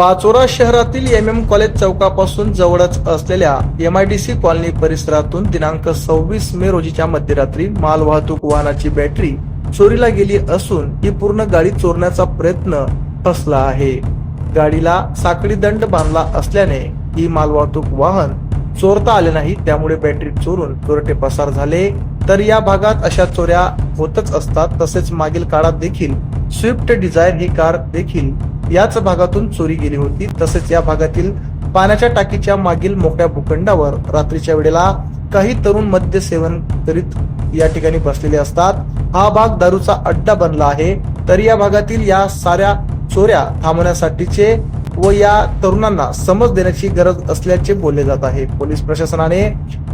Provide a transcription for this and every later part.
पाचोरा शहरातील M M college चौकापासून जवळच असलेल्या M I D C colony परिसरातून दिनांक सव्वीस मे रोजीच्या मध्यरात्री मालवाहतूक वाहनाची बॅटरी चोरीला गेली असून ही पूर्ण गाडी चोरण्याचा प्रयत्न फसला आहे. गाडीला साखळी दंड बांधला असल्याने ही मालवाहतूक वाहन चोरता आले नाही त्यामुळे बॅटरी चोरून चोरटे पसार झाले. तर या भागात अशा चोऱ्या होतच असतात. तसेच मागील काळात देखील स्विफ्ट डिझायर ही कार देखील याच भागातून चोरी गेली होती. तसेच या भागातील पाण्याच्या टाकीच्या मागील मोकळ्या भूखंडावर रात्रीच्या वेळेला काही तरुण मद्य सेवन करीत या ठिकाणी बसलेले असतात. हा भाग दारूचा अड्डा बनला आहे. तर या भागातील या साऱ्या चोऱ्या थांबवण्यासाठीचे व या तरुणांना समज देण्याची गरज असल्याचे बोलले जात आहे. पोलीस प्रशासनाने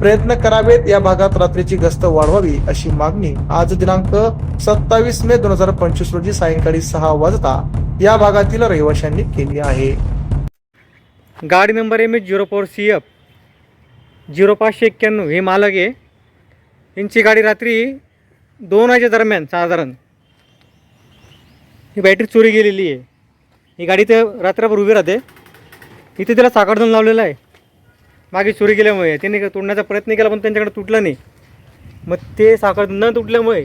प्रयत्न करावेत या भागात रात्रीची गस्त वाढवावी अशी मागणी आज दिनांक सत्तावीस मे दोन हजार पंचवीस रोजी सायंकाळी सहा वाजता या भागातील रहिवाशांनी केली आहे. गाडी number M H zero four C F zero पाचशे एक्क्याण्णव हे मालक आहे. यांची गाडी रात्री दोन वाजेच्या दरम्यान साधारण ही बॅटरी चोरी गेलेली आहे. ही गाडी तर रात्रभर उभी राहते. इथे त्याला साखरधन लावलेलं आहे. मागे चोरी गेल्यामुळे त्यांनी तोडण्याचा प्रयत्न केला पण त्यांच्याकडे तुटलं नाही. मग ते साखरधन न तुटल्यामुळे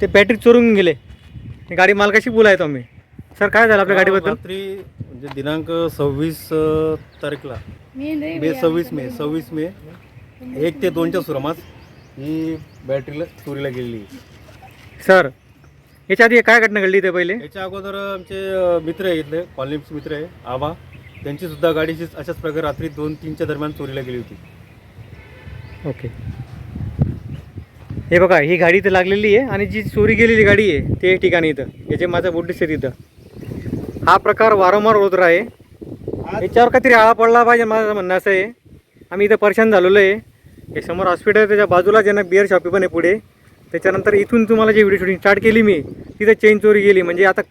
ते बॅटरी चोरून गेले. ही गाडी मालकाशी बोलायचो आम्ही. सर काय झालं आपल्या गाडीबद्दल? रात्री म्हणजे दिनांक सव्वीस तारीखला. मे सव्वीस मे सव्वीस मे. एक ते दोनच्या सुरमास ही बॅटरीला चोरीला गेलेली. सर याच्या आधी काय घटना घडली इथे पहिले? याच्या अगोदर आमचे अ, मित्र आहे इथले कॉलनीचे मित्र आहे आबा. त्यांची सुद्धा गाडीची अशाच प्रकारे रात्री दोन तीनच्या दरम्यान चोरीला गेली होती. ओके. हे बघा ही गाडी इथं लागलेली आहे आणि जी चोरी गेलेली गाडी आहे ते ठिकाणी इथं. याचे माझं बोट दिसते तिथं हा प्रकार वारंवार होत राहे. याच्यावर काहीतरी आळा पडला पाहिजे माझं म्हणणं असं आहे. आम्ही इथं परेशान झालेलो आहे. हे समोर हॉस्पिटल आहे त्याच्या बाजूला ज्यांना बिअर शॉपी पण आहे पुढे. त्याच्यानंतर इथून तुम्हाला जी व्हिडिओ शूटिंग स्टार्ट केली मी तिथं चेन चोरी गेली. म्हणजे आता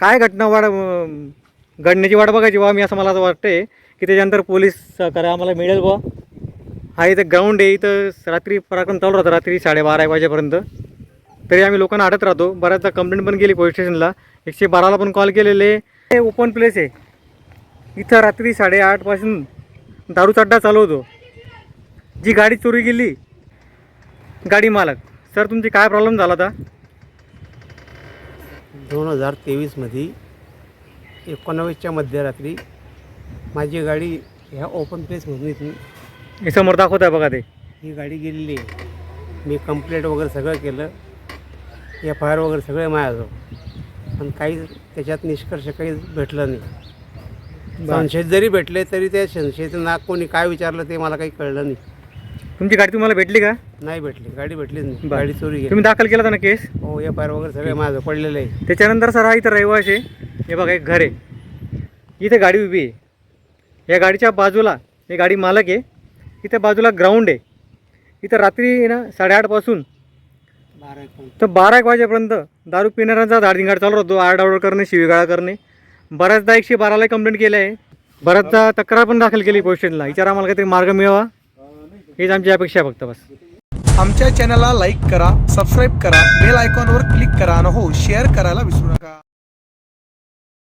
काय घटना वाढ घडण्याची वाट बघायची बा मी असं मला असं वाटतंय की त्याच्यानंतर पोलीस सहकार्य आम्हाला मिळेल बा हा इथं ग्राउंड आहे इथं रात्री पराक्रम चालू राहतं रात्री साडेबारा एक वाजेपर्यंत. तरी आम्ही लोकांना अडत राहतो. बऱ्याचदा कंप्लेंट पण केली पोलीस स्टेशनला एकशे बाराला पण कॉल केलेले. हे ओपन प्लेस आहे. इथं रात्री साडेआठपासून दारूचा अड्डा चालू होतो. जी गाडी चोरी गेली गाडी मालक. सर तुमची काय प्रॉब्लेम झाला होता दोन हजार तेवीसमध्ये एकोणावीसच्या मध्यरात्री माझी गाडी ह्या ओपन प्लेसमधून इथून हे समोर दाखवत आहे बघा ते. ही गाडी गेलेली आहे. मी कंप्लेंट वगैरे सगळं केलं. एफ आय आर वगैरे सगळे माझ्याजवळ पण काही त्याच्यात निष्कर्ष काही भेटलं नाही. संशय जरी भेटले तरी त्या संशयचं ना कोणी काय विचारलं ते मला काही कळलं नाही. तुमची गाडी तुम्हाला भेटली का? नाही भेटली. गाडी भेटलीच नाही. बरं. गाडी चोरी गेली. तुम्ही दाखल केला होता ना केस? हो एफ आय वगैरे सगळे माझं पडलेलं आहे. त्याच्यानंतर सर हा इथं रहिवास आहे. हे बघा एक घर आहे. इथे गाडी उभी आहे. या गाडीच्या बाजूला हे गाडी मालक आहे. इथं बाजूला ग्राउंड आहे. इथं रात्री आहे ना साडेआठपासून बारा एक पण. तर बारा एक वाजेपर्यंत दारू पिणाऱ्यांचा धाडधिंगाड चालू राहतो. आरडाओरड करणे शिवीगाळा करणे. बऱ्याचदा एकशे बाराला कंप्लेंट केलं आहे. बऱ्याचदा तक्रार पण दाखल केली पोलीस स्टेशनला. विचार आम्हाला काहीतरी मार्ग मिळावा. हीच आमची अपेक्षा आहे फक्त बस. आमच्या चॅनलला लाईक करा सबस्क्राईब करा बेल आयकॉनवर क्लिक करा आणि हो शेअर करायला विसरू नका.